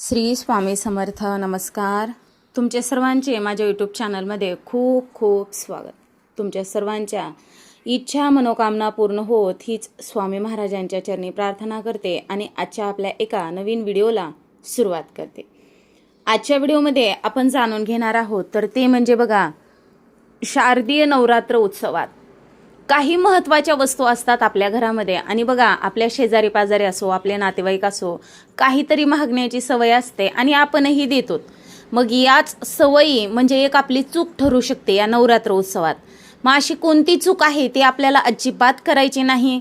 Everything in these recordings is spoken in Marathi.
श्री स्वामी समर्थ नमस्कार. तुमच्या सर्वांचे माझ्या यूट्यूब चॅनलमध्ये खूप खूप स्वागत. तुमच्या सर्वांच्या इच्छा मनोकामना पूर्ण होत हीच स्वामी महाराजांच्या चरणी प्रार्थना करते आणि आजच्या आपल्या एका नवीन व्हिडिओला सुरुवात करते. आजच्या व्हिडिओमध्ये आपण जाणून घेणार आहोत तर ते म्हणजे बघा शारदीय नवरात्र उत्सवात. काही महत्त्वाच्या वस्तू असतात आपल्या घरामध्ये. आणि बघा आपल्या शेजारी पाजारी असो आपले नातेवाईक असो काहीतरी मागण्याची सवय असते आणि आपणही देतो. मग याच सवयी म्हणजे एक आपली चूक ठरू शकते या नवरात्र उत्सवात. मग अशी कोणती चूक आहे ती आपल्याला अजिबात करायची नाही?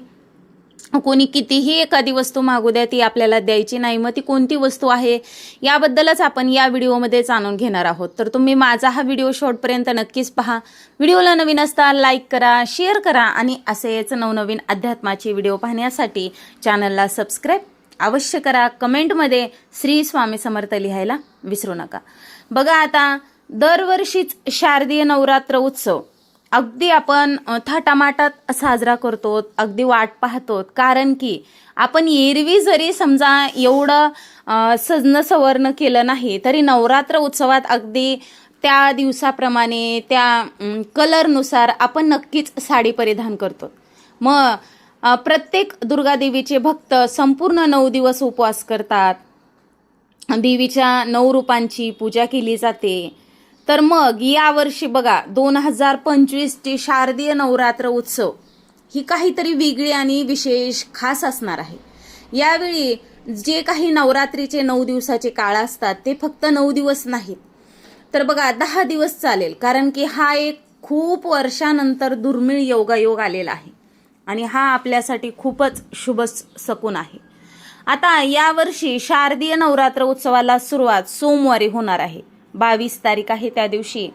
कोणी कितीही एखादी वस्तू मागू द्या ती आपल्याला द्यायची नाही. मग ती कोणती वस्तू आहे? याबद्दलच आपण या व्हिडिओमध्ये जाणून घेणार आहोत. तर तुम्ही माझा हा व्हिडिओ शॉर्टपर्यंत नक्कीच पहा. व्हिडिओला नवीन असता लाईक करा शेअर करा आणि असेच नवनवीन अध्यात्माची व्हिडिओ पाहण्यासाठी चॅनलला सबस्क्राईब अवश्य करा. कमेंटमध्ये श्री स्वामी समर्थ लिहायला विसरू नका. बघा आता दरवर्षीच शारदीय नवरात्र उत्सव. अगदी आपण अ, थाटामाटात साजरा करतो अगदी वाट पाहतो. कारण की आपण एरवी जरी समजा एवढं अ, सजणं सवर्ण केलं नाही तरी नवरात्र उत्सवात अगदी त्या दिवसाप्रमाणे त्या कलरनुसार आपण नक्कीच साडी परिधान करतो. मग प्रत्येक दुर्गादेवीचे भक्त संपूर्ण नऊ दिवस उपवास करतात. देवीच्या नऊ रूपांची पूजा केली जाते. तर मग यावर्षी बघा दोन हजार पंचवीसची शारदीय नवरात्र उत्सव ही काहीतरी वेगळी आणि विशेष खास असणार आहे. यावेळी जे काही नवरात्रीचे नऊ दिवसाचे काळ असतात ते फक्त नऊ दिवस नाहीत. तर बघा दहा दिवस चालेल कारण की हा एक खूप वर्षानंतर दुर्मिळ योगायोग आलेला आहे. आणि हा आपल्यासाठी खूपच शुभ सकून आहे. आता यावर्षी शारदीय नवरात्र उत्सवाला सुरुवात सोमवारी होणार आहे. बावीस तारीख आहे त्या दिवशी.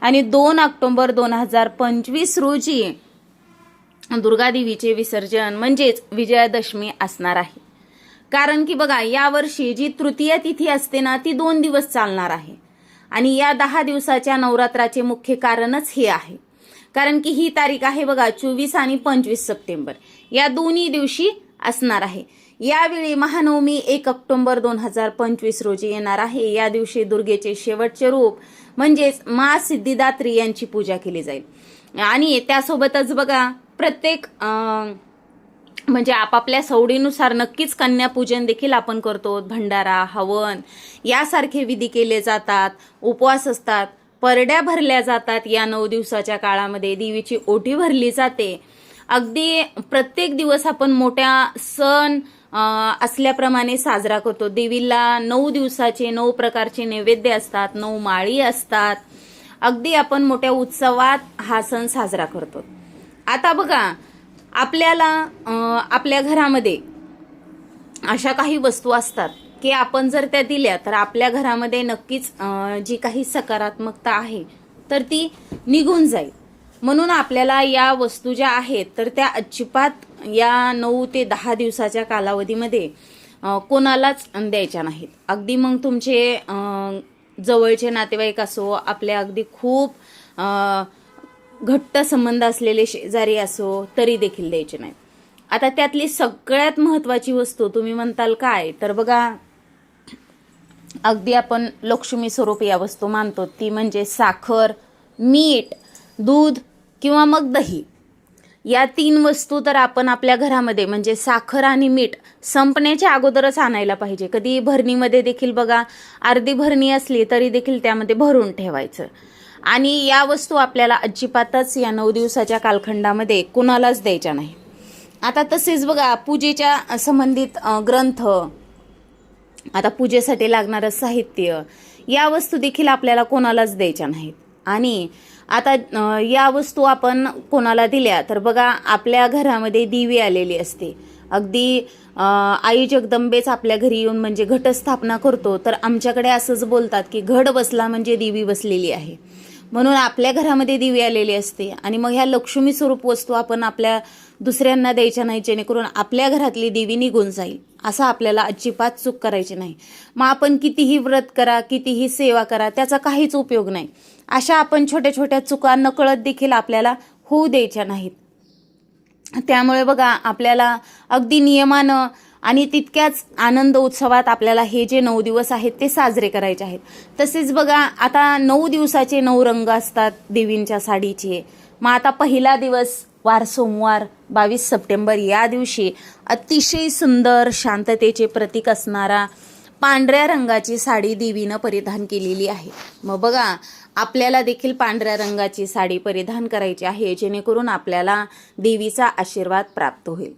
आणि दोन ऑक्टोबर दोन हजार पंचवीस रोजी दुर्गादेवीचे विसर्जन म्हणजेच विजयादशमी असणार आहे. कारण की बघा यावर्षी जी तृतीय तिथी असते ना ती दोन दिवस चालणार आहे. आणि या दहा दिवसाच्या नवरात्राचे मुख्य कारणच हे आहे. कारण की ही तारीख आहे बघा चोवीस आणि पंचवीस सप्टेंबर. या दोन्ही दिवशी असणार आहे. यावेळी महानवमी एक ऑक्टोबर दोन हजार पंचवीस रोजी येणार आहे. या दिवशी दुर्गेचे शेवटचे रूप म्हणजेच मा सिद्धिदात्री यांची पूजा केली जाईल. आणि त्यासोबतच बघा प्रत्येक म्हणजे आपापल्या सवडीनुसार नक्कीच कन्यापूजन देखील आपण करतो. भंडारा हवन यासारखे विधी केले जातात उपवास असतात परड्या भरल्या जातात या नऊ दिवसाच्या काळामध्ये. देवीची ओटी भरली जाते. अगदी प्रत्येक दिवस आपण मोठ्या सण असल्याप्रमाणे साजरा करतो. देवीला नऊ दिवसाचे नऊ प्रकारचे नैवेद्य असतात नऊ माळी असतात. अगदी आपण मोठ्या उत्सवात हा सण साजरा करतो. आता बघा आपल्याला आपल्या घरामध्ये अशा काही वस्तू असतात की आपण जर त्या दिल्या तर आपल्या घरामध्ये नक्कीच जी काही सकारात्मकता आहे तर ती निघून जाईल. म्हणून आपल्याला या वस्तू ज्या आहेत तर त्या अजिबात या नऊ ते दहा दिवसाच्या कालावधीमध्ये कोणालाच द्यायच्या नाहीत. अगदी मग तुमचे जवळचे नातेवाईक असो आपल्या अगदी खूप घट्ट संबंध असलेले शेजारी असो तरी देखील द्यायचे नाहीत. आता त्यातली सगळ्यात महत्वाची वस्तू तुम्ही म्हणताल काय? तर बघा अगदी आपण लक्ष्मी स्वरूप या वस्तू मानतो. ती म्हणजे साखर मीठ दूध किंवा मग दही. या तीन वस्तू तर आपण आपल्या घरामध्ये म्हणजे साखर आणि मीठ संपण्याच्या अगोदरच आणायला पाहिजे. कधी भरणीमध्ये देखील बघा अर्धी भरणी असली तरी देखील त्यामध्ये भरून ठेवायचं. आणि या वस्तू आपल्याला अजिबातच या नऊ दिवसाच्या कालखंडामध्ये कुणालाच द्यायच्या नाही. आता तसेच बघा पूजेच्या संबंधित ग्रंथ आता पूजेसाठी लागणारं साहित्य या वस्तू देखील आपल्याला कोणालाच द्यायच्या नाहीत. आणि आता या वस्तू आपण कोणाला दिल्या तर बघा आपल्या घरामध्ये दिवी आलेली असते. अगदी आई जगदंबेच आपल्या घरी येऊन म्हणजे घटस्थापना करतो तर आमच्याकडे असंच बोलतात की घड बसला म्हणजे देवी बसलेली आहे. म्हणून आपल्या घरामध्ये दिवी आलेली असते. आणि मग ह्या लक्ष्मी स्वरूप वस्तू आपण आपल्या दुसऱ्यांना द्यायच्या नाही जेणेकरून आपल्या घरातली देवी निघून जाईल. असं आपल्याला अजिबात चूक करायची नाही. मग आपण कितीही व्रत करा कितीही सेवा करा त्याचा काहीच उपयोग नाही. अशा आपण छोट्या छोट्या चुका नकळत देखील आपल्याला होऊ द्यायच्या नाहीत. त्यामुळे बघा आपल्याला अगदी नियमानं आणि तितक्याच आनंद उत्सवात आपल्याला हे जे नऊ दिवस आहेत ते साजरे करायचे आहेत. तसेच बघा आता नऊ दिवसाचे नऊ रंग असतात देवींच्या साडीचे. मग आता पहिला दिवस वार सोमवार बावीस सप्टेंबर या दिवशी अतिशय सुंदर शांततेचे प्रतीक असणारा पांढऱ्या रंगाची साडी देवीनं परिधान केलेली आहे. मग बघा आपल्याला देखील पांढऱ्या रंगाची साडी परिधान करायची आहे जेणेकरून आपल्याला देवीचा आशीर्वाद प्राप्त होईल.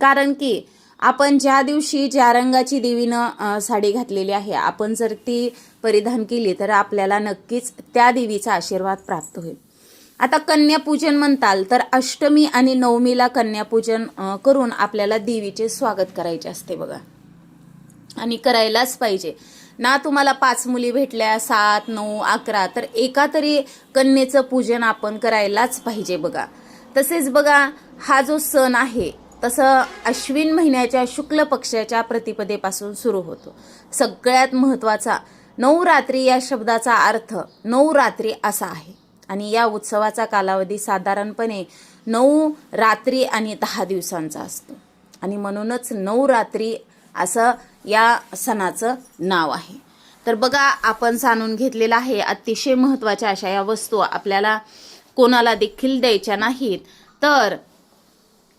कारण की आपण ज्या दिवशी ज्या रंगाची देवीनं साडी घातलेली आहे आपण जर ती परिधान केली तर आपल्याला नक्कीच त्या देवीचा आशीर्वाद प्राप्त होईल. आता कन्यापूजन म्हणताल तर अष्टमी आणि नवमीला कन्यापूजन करून आपल्याला देवीचे स्वागत करायचे असते बघा. आणि करायलाच पाहिजे. ना तुम्हाला पाच मुली भेटल्या सात नऊ अकरा तर एका तरी कन्येचं पूजन आपण करायलाच पाहिजे बघा. तसेच बघा हा जो सण आहे तसं अश्विन महिन्याच्या शुक्ल पक्षाच्या प्रतिपदेपासून सुरू होतो. सगळ्यात महत्त्वाचा नवरात्री या शब्दाचा अर्थ नवरात्री असा आहे. आणि या उत्सवाचा कालावधी साधारणपणे नऊ रात्री आणि दहा दिवसांचा असतो. आणि म्हणूनच नवरात्री असं या सणाचं नाव आहे. तर बघा आपण जाणून घेतलेलं आहे अतिशय महत्त्वाच्या अशा या वस्तू आपल्याला कोणाला देखील द्यायच्या नाहीत. तर